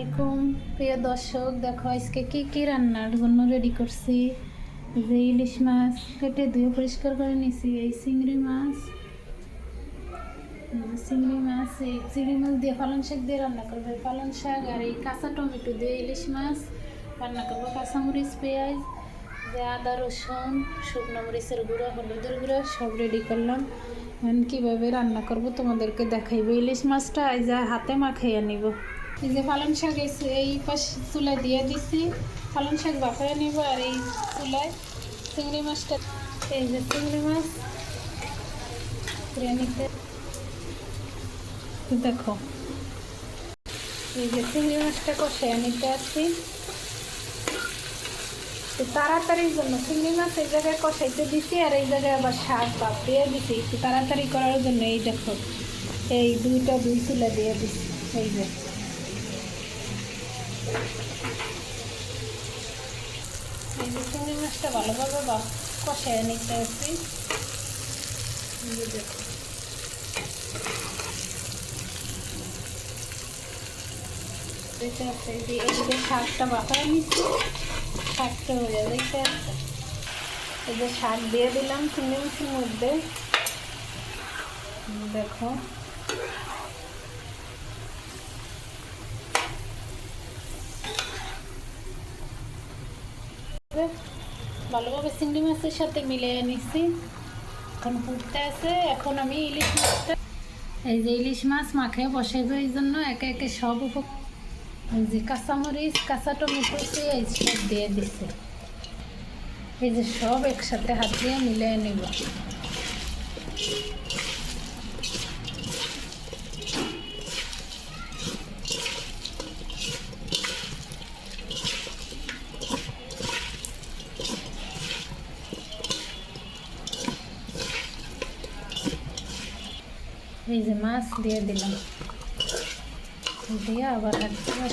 আসসালামাইকুম প্রিয় দর্শক, দেখো আজকে কি কি রান্নার জন্য রেডি করছি? যে ইলিশ মাছ কেটে ধুয়ে পরিষ্কার করে নিছি এই চিংড়ি মাছ। চিংড়ি মাছ, এই চিংড়ি মাছ দিয়ে পালং শাক দিয়ে রান্না করবে। পালং শাক আর এই কাঁচা টমেটো দিয়ে ইলিশ মাছ রান্না করব। কাঁচামরিচ, পেঁয়াজ, যে আদা, রসুন, শুকনো মরিচের গুঁড়ো, হলুদের গুঁড়ো, সব রেডি করলাম। কীভাবে রান্না করব তোমাদেরকে দেখাইবো। ইলিশ মাছটা যা হাতে মাখাইয়া নিব। এই যে পালং শাক এই পাশ চুলায় দিয়ে দিছি। পালং শাক বাফায় নিব আর এই চুলায় চিংড়ি মাছটা, এই যে চিংড়ি মাছ। দেখো, এই যে চিংড়ি মাছটা কষায় নিতে আসছি। তাড়াতাড়ির জন্য চিংড়ি মাছ এই জায়গায় কষাইতে দিছি আর এই জায়গায় আবার শাক বাপ দিয়ে দিছি। একটু তাড়াতাড়ি করার জন্য এই দেখো, এই দুইটা দুই চুলা দিয়ে দিছি, এই যে। চিংড়ি মাছটা ভালোভাবে কষায় নিতে যে দেখতে পাচ্ছি যে শাকটা বাঁকায় শাকটা হয়ে দেখতে এই যে শাক দিয়ে দিলাম চিংড়ি মাছের মধ্যে। দেখো। ভালোভাবে চিংড়ি মাছের সাথে মিলিয়ে নিচ্ছি এখন ফুটতে আছে, এখন আমি ইলিশ মাছটা এই যে ইলিশ মাছ মাখে বসে এই জন্য একে একে সব উপ এই যে কাঁচামরিচ, কাঁচা টমেটো এই সব দিয়ে দিছে। এই যে সব একসাথে হাত দিয়ে মিলিয়ে নেব। এই যে মাছ দিয়ে দিলাম। দিয়ে আবার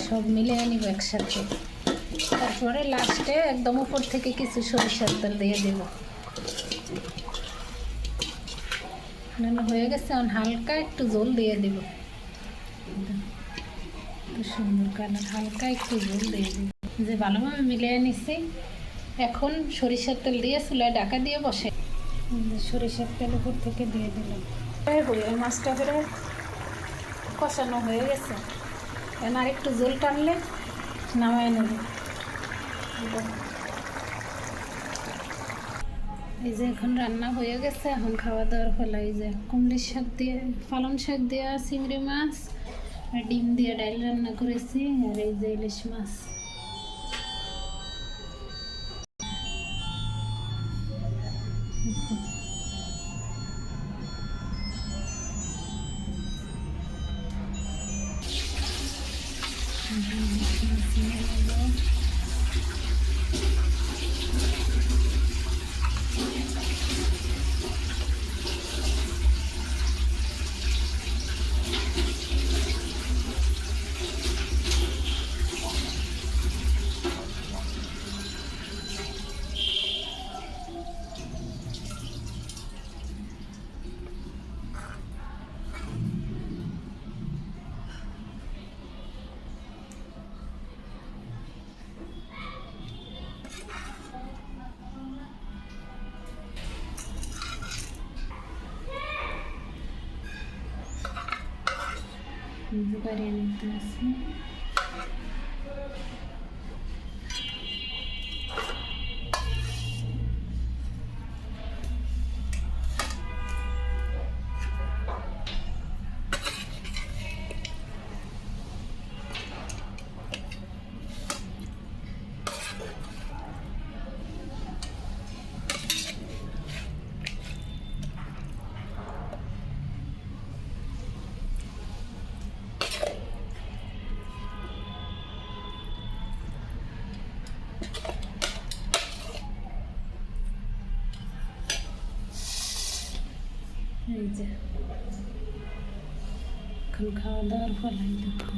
সব মিলিয়ে নিব একসাথে। তারপরে লাস্টে একদম উপর থেকে কিছু সরিষার তেল দিয়ে দেব। নাহলে হয়ে গেছে, এখন হালকা একটু জল দিয়ে দেব। সুন্দর কালার হালকা একটু জল দিয়ে দেব। যে ভালোভাবে মিলিয়ে নিছি। এখন সরিষার তেল দিয়ে চুলায় ডাকা দিয়ে বসে। সরিষার তেল উপর থেকে দিয়ে দিলাম। হয়ে মাছটা করে কষানো হয়ে গেছে। এখন আর একটু জল টানলে নামায় নেব। এই যে এখন রান্না হয়ে গেছে, এখন খাওয়া দাওয়ার ফলে এই যে কুমড়ির শাক দিয়ে, পালং শাক দেওয়া চিংড়ি মাছ, আর ডিম দিয়ে ডাল রান্না করেছি, আর এই যে ইলিশ মাছ। বাড়িয়ে Thank you. নিতে আছে এই যে এখন খাওয়া দাওয়ার দেখো